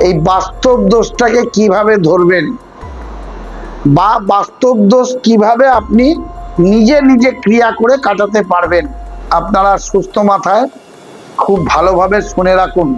এই বাস্তব দোষটাকে কীভাবে ধরবেন? বা বাস্তব দোষ কীভাবে আপনি নিজে নিজে ক্রিয়া করে কাটাতে পারবেন? আপনারা সুস্থ মাথায় খুব ভালোভাবে শুনে রাখুন।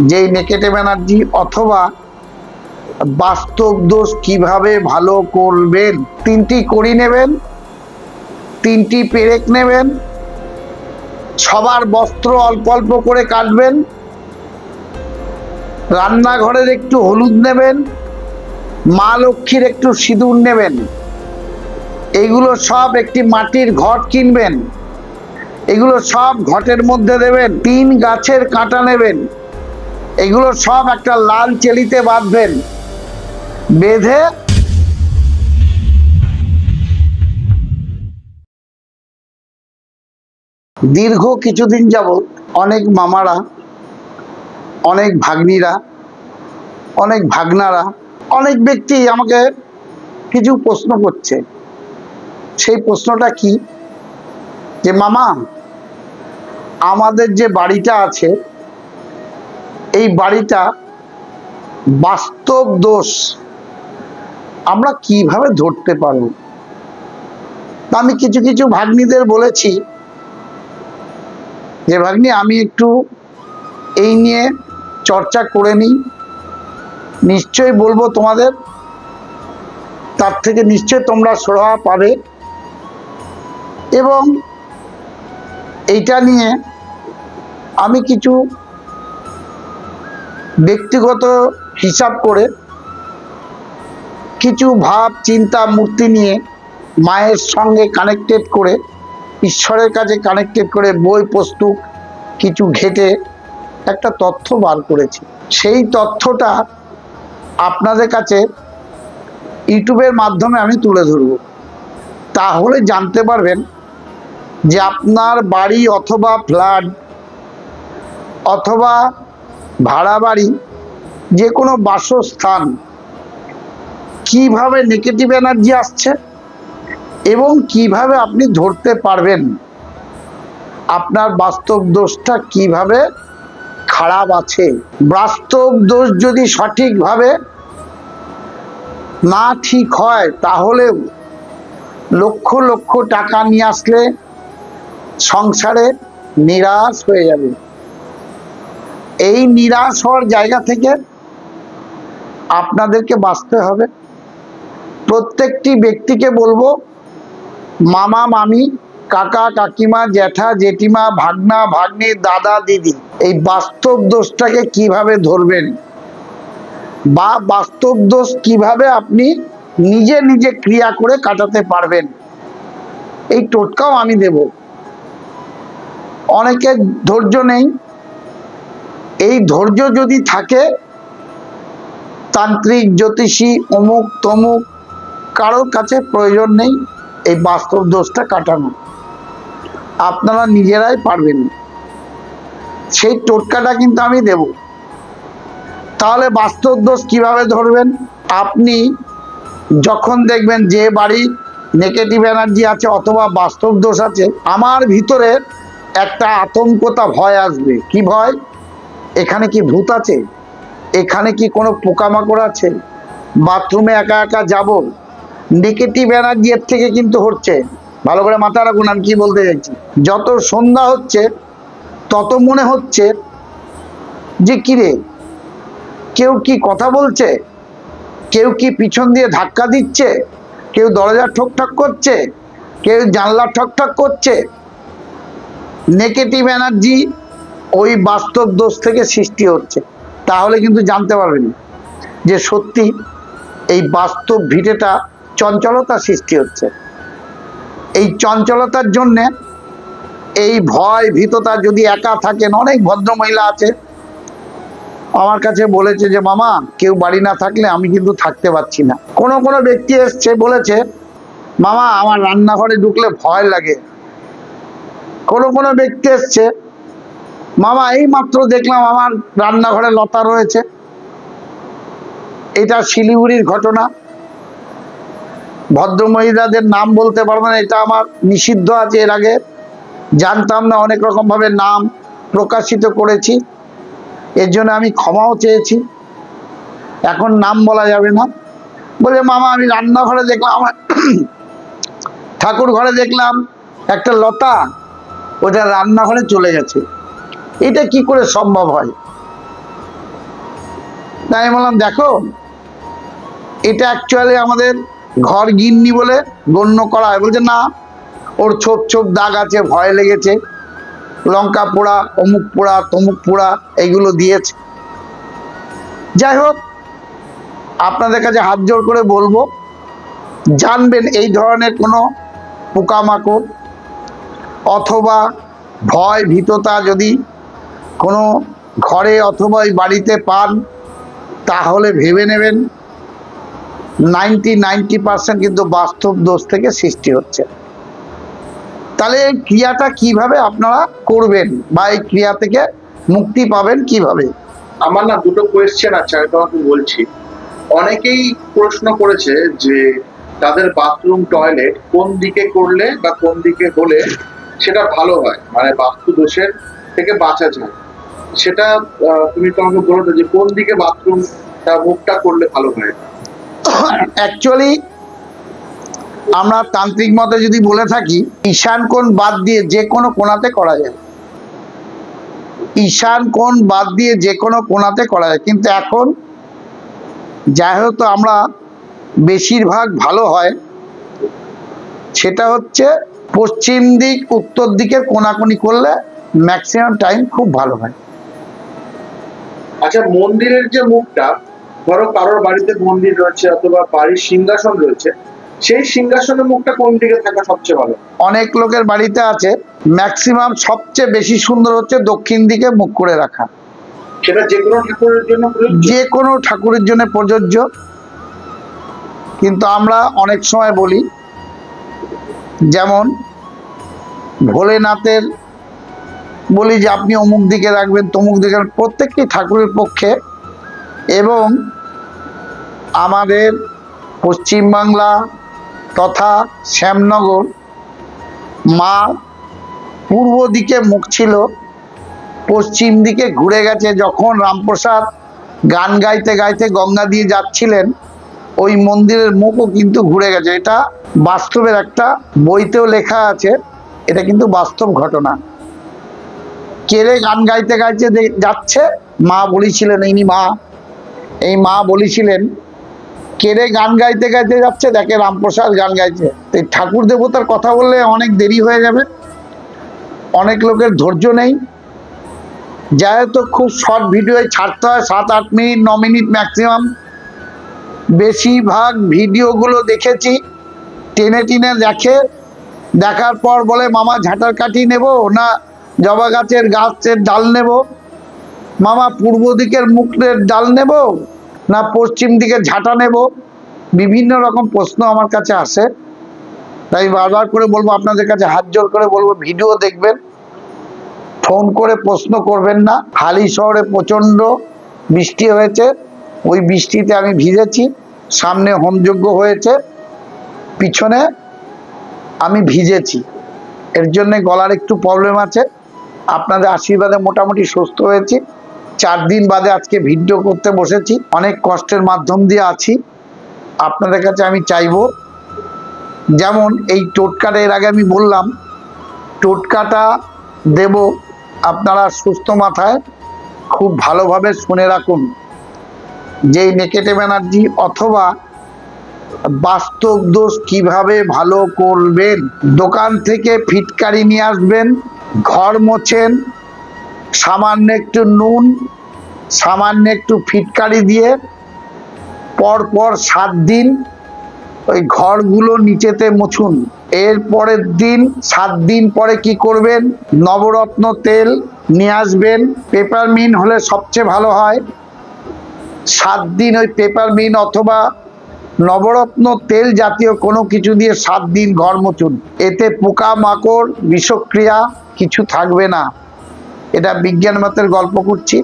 যেই নেকেটে ব্যানার্জি অথবা বাস্তব দোষ কীভাবে ভালো করবেন? তিনটি করি নেবেন, তিনটি পেরেক নেবেন, সবার বস্ত্র অল্প অল্প করে কাটবেন রান্নাঘরের একটু হলুদ নেবেন, মা লক্ষ্মীর একটু সিঁদুর নেবেন। এগুলো সব একটি মাটির ঘট কিনবেন। এগুলো সব ঘটের মধ্যে দেবেন, তিন গাছের কাঁটা নেবেন। এগুলো সব একটা লাল চেলিতে বাঁধবেন। বেঁধে দীর্ঘ কিছুদিন যাবৎ অনেক মামারা অনেক ভাগ্নিরা, অনেক ভাগনারা, অনেক ব্যক্তি আমাকে কিছু প্রশ্ন করছে। সেই প্রশ্নটা কি? যে, মামা, আমাদের যে বাড়িটা আছে, এই বাড়িটা বাস্তব দোষ। আমরা কীভাবে ধরতে পারব? তা আমি কিছু কিছু ভাগ্নিদের বলেছি। যে, ভাগ্নি, আমি একটু এই নিয়ে চর্চা করে নিই। নিশ্চয়ই বলব তোমাদের, তার থেকে নিশ্চয় তোমরা সরাহা পাবে। এবং এইটা নিয়ে আমি কিছু ব্যক্তিগত হিসাব করে কিছু ভাব, চিন্তা, মূর্তি নিয়ে মায়ের সঙ্গে কানেক্টেড করে, ঈশ্বরের কাছে কানেক্টেড করে বই, পুস্তক, কিছু ঘেটে একটা তথ্য বার করেছি। সেই তথ্যটা আপনাদের কাছে ইউটিউবের মাধ্যমে আমি তুলে ধরব। তাহলে জানতে পারবেন যে আপনার বাড়ি অথবা ফ্ল্যাট অথবা ভাড়া বাড়ি, যে কোনো বাসস্থান কীভাবে নেগেটিভ এনার্জি আসছে এবং কীভাবে আপনি ধরতে পারবেন, আপনার বাস্তব দোষটা কীভাবে খারাপ আছে। বাস্তব দোষ যদি সঠিকভাবে না ঠিক হয় তাহলেও লক্ষ লক্ষ টাকা নিয়ে আসলে সংসারে নিরাশ হয়ে যাবে। এই নিরাশ হওয়ার জায়গা থেকে আপনাদেরকে বাঁচতে হবে। প্রত্যেকটি ব্যক্তিকে বলব, মামা, মামি কাকা, কাকিমা, জ্যাঠা, জেঠিমা, ভাগনা, ভাগ্নি, দাদা, দিদি, এই বাস্তব দোষটাকে কীভাবে ধরবেন? বা বাস্তব দোষ কীভাবে আপনি নিজে নিজে ক্রিয়া করে কাটাতে পারবেন? এই টোটকাও আমি দেব। অনেকের ধৈর্য নেই। এই ধৈর্য যদি থাকে, তান্ত্রিক, জ্যোতিষী, অমুক, তমুক, কারোর কাছে প্রয়োজন নেই এই বাস্তব দোষটা কাটানো। আপনারা নিজেরাই পারবেন। সেই টোটকাটা কিন্তু আমি দেব। তাহলে বাস্তব দোষ কীভাবে ধরবেন? আপনি যখন দেখবেন যে বাড়ি নেগেটিভ এনার্জি আছে অথবা বাস্তব দোষ আছে, আমার ভিতরে একটা আতঙ্কতা ভয় আসবে। কি ভয়? এখানে কি ভূত আছে? এখানে কি কোনো পোকামাকড় আছে? বাথরুমে একা একা যাব? নেগেটিভ এনার্জি এর থেকে কিন্তু হচ্ছে ভালো করে মাথা রাখুন, আমি কি বলতে চাইছি? যত সন্ধ্যা হচ্ছে, তত মনে হচ্ছে যে কিরে, কেউ কি কথা বলছে? কেউ কি পিছন দিয়ে ধাক্কা দিচ্ছে? কেউ দরজা ঠক ঠক করছে? কেউ জানলা ঠক ঠক করছে? নেগেটিভ এনার্জি ওই বাস্তব দোষ থেকে সৃষ্টি হচ্ছে। তাহলে কিন্তু জানতে পারবেন যে সত্যি এই বাস্তব ভিটেটা চঞ্চলতা সৃষ্টি হচ্ছে। এই চঞ্চলতার জন্যে, এই ভয় ভীততা যদি একা থাকেন, অনেক ভদ্র মহিলা আছে। আমার কাছে বলেছে যে, মামা, কেউ বাড়ি না থাকলে আমি কিন্তু থাকতে পারছি না। কোনো কোনো ব্যক্তি এসছে, বলেছে, মামা, আমার রান্নাঘরে ঢুকলে ভয় লাগে। কোনো কোনো ব্যক্তি এসছে, মামা এই মাত্র দেখলাম আমার রান্নাঘরে লতা রয়েছে। এটা শিলিগুড়ির ঘটনা। ভদ্র মহিলাদের নাম বলতে পারব না, এটা আমার নিষিদ্ধ আছে এর আগে। জানতাম না, অনেক রকম ভাবে নাম প্রকাশিত করেছি। এর জন্য আমি ক্ষমাও চেয়েছি। এখন নাম বলা যাবে না। বলে, মামা, আমি রান্নাঘরে দেখলাম, আমার ঠাকুর ঘরে দেখলাম একটা লতা, ওটা রান্নাঘরে চলে গেছে। এটা কি করে সম্ভব হয়? তাই আমি বললাম, দেখো, এটা অ্যাকচুয়ালি আমাদের ঘর গিন্নি বলে গণ্য করা হয়। বলছে, না, ওর ছোপ ছোপ দাগ আছে, ভয় লেগেছে। লঙ্কা পোড়া, অমুক পোড়া, তমুক পোড়া এইগুলো দিয়েছে। যাই হোক, আপনাদের কাছে হাত জোর করে বলব, জানবেন এই ধরনের কোনো পোকামাকড় অথবা ভয় ভীততা যদি কোনো ঘরে অথবা ওই বাড়িতে পান, তাহলে ভেবে নেবেন। নাইনটি নাইনটি পার্সেন্ট কিন্তু বাস্তব দোষ থেকে সৃষ্টি হচ্ছে। তাহলে এই ক্রিয়াটা কীভাবে আপনারা করবেন বা এই ক্রিয়া থেকে মুক্তি পাবেন কীভাবে? আমার না দুটো কোয়েশ্চেন আছে, আমি তোমাকে বলছি। অনেকেই প্রশ্ন করেছে যে তাদের বাথরুম টয়লেট কোন দিকে করলে বা কোন দিকে হলে সেটা ভালো হয় মানে বাস্তু দোষের থেকে বাঁচা যায়। সেটা তুমি তোমাকে বলো যে কোন দিকে বাথরুম মুখটা করলে ভালো হয়? অ্যাকচুয়ালি আমরা তান্ত্রিক মতে যদি বলে থাকি, ঈশান কোণ বাদ দিয়ে যে কোনো কোণাতে করা যায়। ঈশান কোণ বাদ দিয়ে যে কোনো কোণাতে করা যায়। কিন্তু এখন যাই হোক তো আমরা বেশিরভাগ ভালো হয়, সেটা হচ্ছে পশ্চিম দিক, উত্তর দিকের কোনাকুনি করলে ম্যাক্সিমাম টাইম খুব ভালো হয়। আচ্ছা মন্দিরের যে মুখটা ধরো কারোর বাড়িতে মন্দির রয়েছে অথবা বাড়ির সিংহাসন রয়েছে সেই সিংহাসনের মুখটা কোন দিকে থাকা সবচেয়ে ভালো? অনেক লোকের বাড়িতে আছে ম্যাক্সিমাম সবচেয়ে বেশি সুন্দর হচ্ছে দক্ষিণ দিকে মুখ করে রাখা। সেটা যে কোনো ঠাকুরের জন্য? যে কোনো ঠাকুরের জন্য প্রযোজ্য। কিন্তু আমরা অনেক সময় বলি যেমন ভোলেনাথের বলি যে আপনি অমুক দিকে রাখবেন তমুক দিকে প্রত্যেকটি ঠাকুরের পক্ষে এবং আমাদের পশ্চিমবাংলা তথা শ্যামনগর মা পূর্ব দিকে মুখ ছিল, পশ্চিম দিকে ঘুরে গেছে। যখন রামপ্রসাদ গান গাইতে গাইতে গঙ্গা দিয়ে যাচ্ছিলেন, ওই মন্দিরের মুখও কিন্তু ঘুরে গেছে। এটা বাস্তবের একটা বইতেও লেখা আছে, এটা কিন্তু বাস্তব ঘটনা। কেড়ে গান গাইতে গাইতে যাচ্ছে? মা বলেছিলেন ইনি মা। এই মা বলেছিলেন কেড়ে গান গাইতে গাইতে যাচ্ছে? দেখে রামপ্রসাদ গান গাইছে। এই ঠাকুর দেবতার কথা বললে অনেক দেরি হয়ে যাবে। অনেক লোকের ধৈর্য নেই। যাই তো খুব শর্ট ভিডিও ছাড়তে হয়, সাত, আট মিনিট, ন মিনিট ম্যাক্সিমাম বেশিরভাগ ভিডিওগুলো দেখেছি। টেনে টেনে দেখে। দেখার পর বলে, মামা, ঝাঁটার কাঠি নেব না জবা গাছের গাছের ডাল নেব? মামা, পূর্ব দিকের মুখের ডাল নেব? না পশ্চিম দিকে ঝাঁটা নেব? বিভিন্ন রকম প্রশ্ন আমার কাছে আসে। তাই বারবার করে বলব, আপনাদের কাছে হাত জোর করে বলব, ভিডিও দেখবেন। ফোন করে প্রশ্ন করবেন না। হালি শহরে প্রচণ্ড বৃষ্টি হয়েছে। ওই বৃষ্টিতে আমি ভিজেছি। সামনে হোমযজ্ঞ হয়েছে। পিছনে আমি ভিজেছি। এর জন্য গলার একটু প্রবলেম আছে। আপনাদের আশীর্বাদে মোটামুটি সুস্থ হয়েছি। চার দিন বাদে আজকে ভিডিও করতে বসেছি। অনেক কষ্টের মাধ্যম দিয়ে আছি। আপনাদের কাছে আমি চাইব, যেমন এই টোটকাটা এর আগে আমি বললাম টোটকাটা দেব আপনারা সুস্থ মাথায়, খুব ভালোভাবে শুনে রাখুন। যেই নেকেটে ব্যানার্জি অথবা বাস্তব দোষ কীভাবে ভালো করবেন, দোকান থেকে ফিটকারি নিয়ে আসবেন, ঘর মোছেন সামান্য একটু নুন, সামান্য একটু ফিটকারি দিয়ে পর পর সাত দিন ওই ঘরগুলো নিচেতে মুছুন। এর পরের দিন, সাত দিন পরে কি করবেন? নবরত্ন তেল নিয়ে আসবেন। পেপারমিন হলে সবচেয়ে ভালো হয়। সাত দিন ওই পেপারমিন অথবা নবরত্ন তেল জাতীয় কোনো কিছু দিয়ে সাত দিন ঘর মুছুন। এতে পোকা মাকড় বিষক্রিয়া কিছু থাকবে না। এটা বিজ্ঞান মতের গল্প করছি।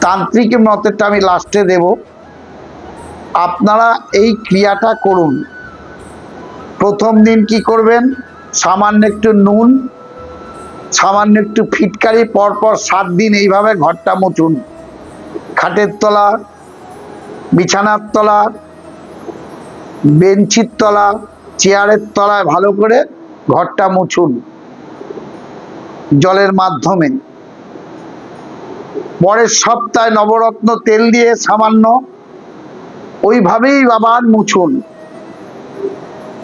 তান্ত্রিক মতেরটা আমি লাস্টে দেব। আপনারা এই ক্রিয়াটা করুন। প্রথম দিন কি করবেন? সামান্য একটু নুন, সামান্য একটু ফিটকারি, পরপর সাত দিন এইভাবে ঘরটা মুছুন। খাটের তলা, বিছানার তলা, বেঞ্চির তলা, চেয়ারের তলায় ভালো করে ঘরটা মুছুন। জলের মাধ্যমে। পরের সপ্তাহে নবরত্ন তেল দিয়ে সামান্য ওইভাবেই আবার মুছুন।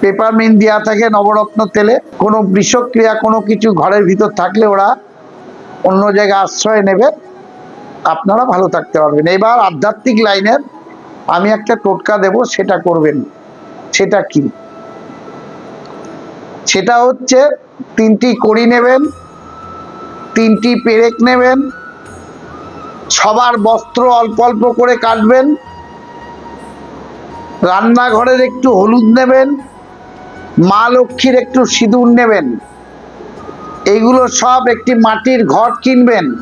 পেপারমিন্ট দেওয়া থাকে নবরত্ন তেলে। কোনো বিষক্রিয়া, কোনো কিছু ঘরের ভিতর থাকলে ওরা অন্য জায়গায় আশ্রয় নেবে। আপনারা ভালো থাকতে পারবেন। এবার আধ্যাত্মিক লাইনের আমি একটা টোটকা দেব, সেটা করবেন। সেটা কি? সেটা হচ্ছে তিনটি কড়ি নেবেন, তিনটি পেরেক নেবেন সবার বস্ত্র অল্প অল্প করে কাটবেন। রান্নাঘরের একটু হলুদ নেবেন। মা লক্ষ্মীর একটু সিঁদুর নেবেন। এগুলো সব একটি মাটির ঘট কিনবেন।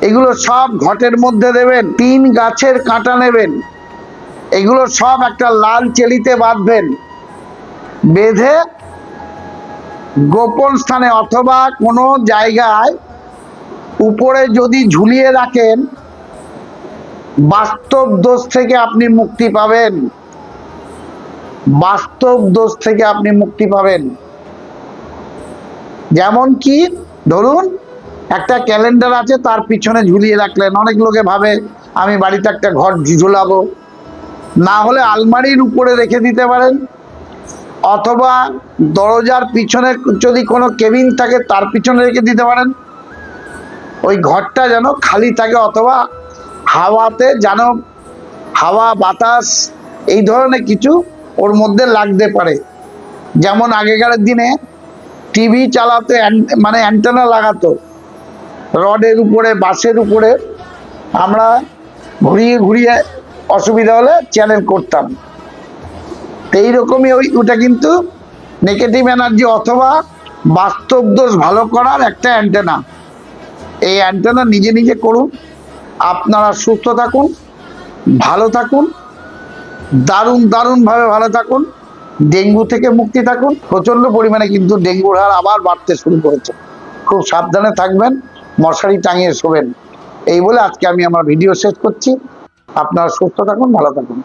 এগুলো সব ঘটের মধ্যে দেবেন। তিন গাছের কাঁটা নেবেন। এগুলো সব একটা লাল চেলিতে বাঁধবেন। বেঁধে গোপন স্থানে অথবা কোনো জায়গায় উপরে যদি ঝুলিয়ে রাখেন, বাস্তব দোষ থেকে আপনি মুক্তি পাবেন। বাস্তব দোষ থেকে আপনি মুক্তি পাবেন। যেমন কি, ধরুন, একটা ক্যালেন্ডার আছে, তার পিছনে ঝুলিয়ে রাখলেন। অনেক লোকে ভাবে, আমি বাড়িতে একটা ঘর ঝুলাবো। না হলে আলমারির উপরে রেখে দিতে পারেন। অথবা দরজার পিছনে যদি কোনো কেবিন থাকে, তার পিছনে রেখে দিতে পারেন। ওই ঘরটা যেন খালি থাকে অথবা হাওয়াতে যেন হাওয়া, বাতাস, এই ধরনের কিছু ওর মধ্যে লাগতে পারে। যেমন আগেকার দিনে টিভি চালাতে মানে অ্যান্টেনা লাগাতো। রডের উপরে, বাসের উপরে আমরা ঘুরিয়ে ঘুরিয়ে অসুবিধা হলে চ্যানেল করতাম। তো এইরকমই ওই, ওটা কিন্তু নেগেটিভ এনার্জি অথবা বাস্তব দোষ ভালো করার একটা অ্যান্টেনা এই অ্যান্টেনা নিজে নিজে করুন। আপনারা সুস্থ থাকুন, ভালো থাকুন, দারুণ, দারুণভাবে ভালো থাকুন, ডেঙ্গু থেকে মুক্তি থাকুন। প্রচণ্ড পরিমাণে কিন্তু ডেঙ্গুর হার আবার বাড়তে শুরু করেছে। খুব সাবধানে থাকবেন, মশারি টাঙিয়ে শোবেন। এই বলে আজকে আমি আমার ভিডিও শেষ করছি। আপনারা সুস্থ থাকুন, ভালো থাকুন।